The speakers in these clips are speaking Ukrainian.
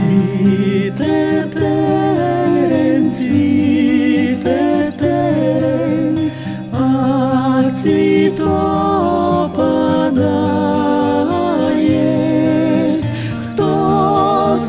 Цвіте терен, цвіте терен, а цвіто падає, Хто з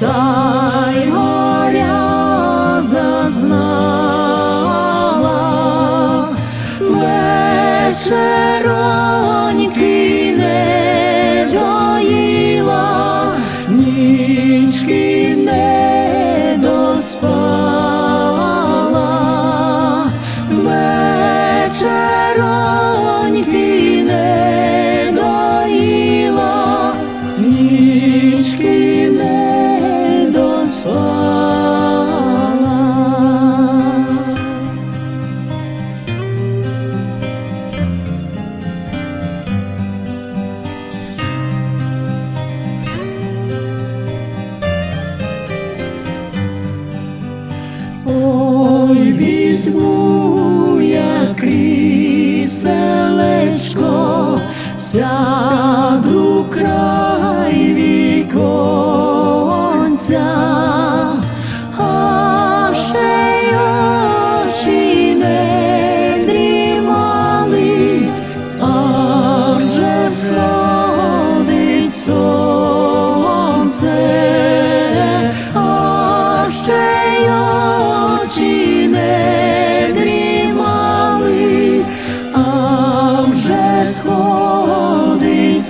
та й горя зазнала, вечероньки візьму я кріселечко, сяду край віконця, ще не дрімали, а сходить сонце, а ще й очі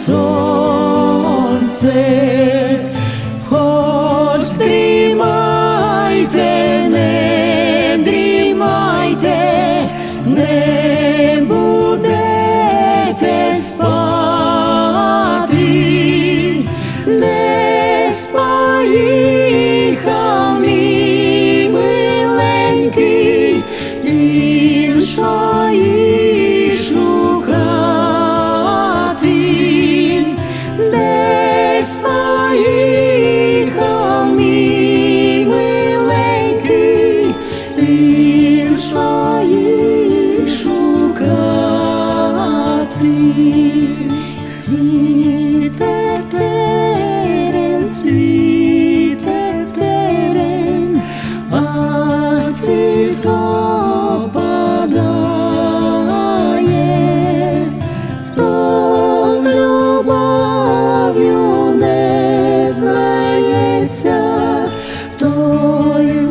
сонце. Хоч дрімайте, не дрімайте, не будете спати, не споїхав мій Цвіте терен, цвіте терен, а цвіт опадає, то з любов'ю не знається, той